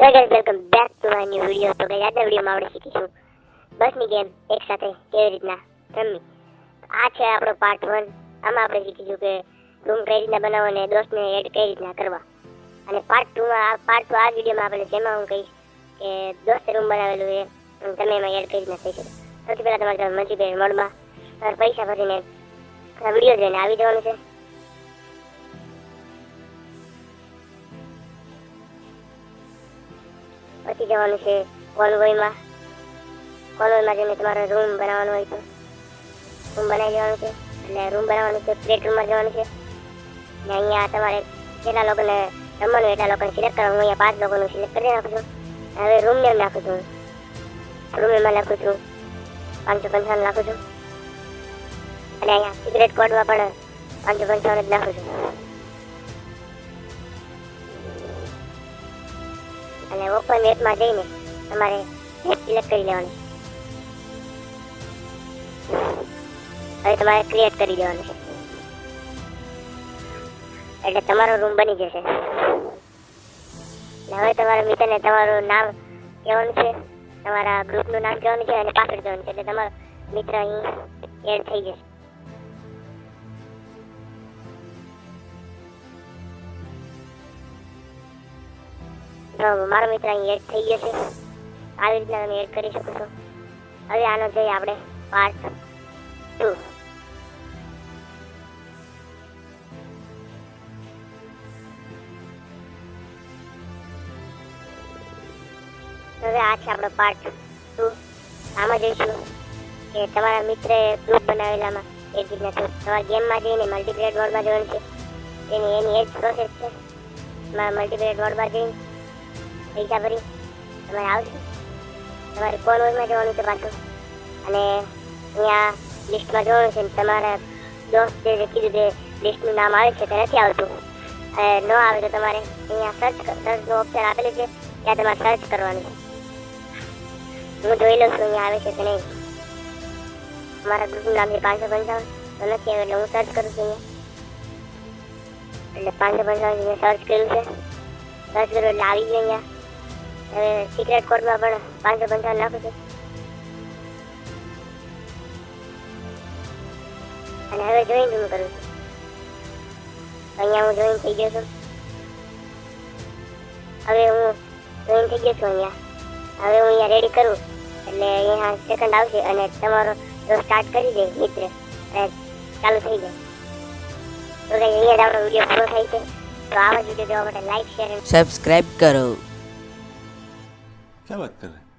તો guys welcome back to my new video તો guys આજના વિડિયોમાં આપણે શીખીશું બસની ગેમ એક સાથે કેવી રીતના રમવી. આ છે આપણો પાર્ટ 1 આમાં આપણે શીખીશું કે રૂમ કઈ રીતના બનાવવો અને દોસ્તને એડ કઈ રીતના કરવા. અને પાર્ટ 2 માં, આ પાર્ટ 2 આ વિડિયોમાં આપણે જેમાં હું કહીશ કે દોસ્તે રૂમ બનાવેલું છે, અને તમે એમાં એડ કઈ રીતના થઈ શકો. સૌથી પહેલાં તમારે મોડમાં તમારે પૈસા ભરીને વીડિયો જોઈને આવી જવાનું છે. પછી જવાનું છે કોલવોયમાં. કોલવોયમાં જઈને તમારે રૂમ બનાવવાનો હોય તો રૂમ બનાવી દેવાનું છે. અને રૂમ બનાવવાનું છે, પ્લેટ રૂમમાં જવાનું છે. અને અહીંયા તમારે જેટલા લોકોને રમવાનું એટલા લોકોને સિલેક્ટ કરવાનું અહીંયા પાંચ લોકોનું સિલેક્ટ કરી નાખું છું. હવે રૂમ નેમ નાખું છું. રૂમ એમાં લખું છું પાંચસો પંચાવન નાખું છું. અને અહીંયા સિગરેટ કોડમાં પણ પાંચસો પંચાવન જ નાખું છું. અને ઓપન વેબમાં જઈને તમારે સિલેક્ટ કરી લેવાની. હવે તમારે ક્રિએટ કરી દેવાનું. છે એટલે તમારો રૂમ બની જશે. હવે તમારા મિત્રને તમારું નામ કહેવાનું છે. તમારા ગ્રુપનું નામ કહેવાનું છે અને પાસવર્ડ કહેવાનું છે. એટલે તમારો મિત્ર અહીં એડ થઈ જશે. મારો મિત્ર અહીં એડ થઈ ગયો છે. આવી રીતના તમે એડ કરી શકો છો. હવે આનો જઈએ આપણે પાર્ટ ટુ હવે આ છે આપણો પાર્ટ ટુ આમાં જોઈશું કે તમારા મિત્રએ ગ્રુપ બનાવેલામાં એ રીતના તમારા ગેમમાં જઈને મલ્ટીપ્લેટ મોડમાં જવાનું છે. એની એની એ જ પ્રોસેસ છે મલ્ટીપ્લેટ મોડમાં જઈને ભરી તમારે આવશે તમારે કોનવરમાં જવાનું છે પાછું. અને અહીંયા લિસ્ટમાં જોવાનું છે તમારા દોસ્ત જે કીધું તે લિસ્ટનું નામ આવે છે તે નથી આવતું. ન આવે તો તમારે અહીંયા સર્ચ સર્ચનું ઓપ્શન આપેલું છે ત્યાં તમારે સર્ચ કરવાનું છે. હું જોઈ લઉં છું અહીંયા આવે છે કે નહીં. મારા ગ્રુપનું નામ છે પાંચસો પંચાવન. તો નથી આવે એટલે હું સર્ચ કરું છું અહીંયા. એટલે પાંચસો પંચાવન અહીંયા સર્ચ કર્યું છે. સર્ચ કર્યું એટલે આવી ગયું અહીંયા. હવે સિક્રેટ કોડમાં પણ પાંચસો પંચાવન લાખ છે. અને હવે જોઈન હું કરું છું? અહીંયા હું જોઈન થઈ ગયો છું. હવે હું જોઈન થઈ ગયો છું અહીંયા. હવે હું અહીંયા રેડી કરું. એટલે અહીંયા સેકન્ડ આવશે અને તમારો જો સ્ટાર્ટ કરી દે મિત્ર ચાલુ થઈ જાય. તો કઈ અહીંયા જ આપણો વીડિયો પૂરો થાય છે. તો આવા જ વીડિયો જોવા માટે લાઈક શેર સબસ્ક્રાઇબ કરો. क्या बात कर रहे हैं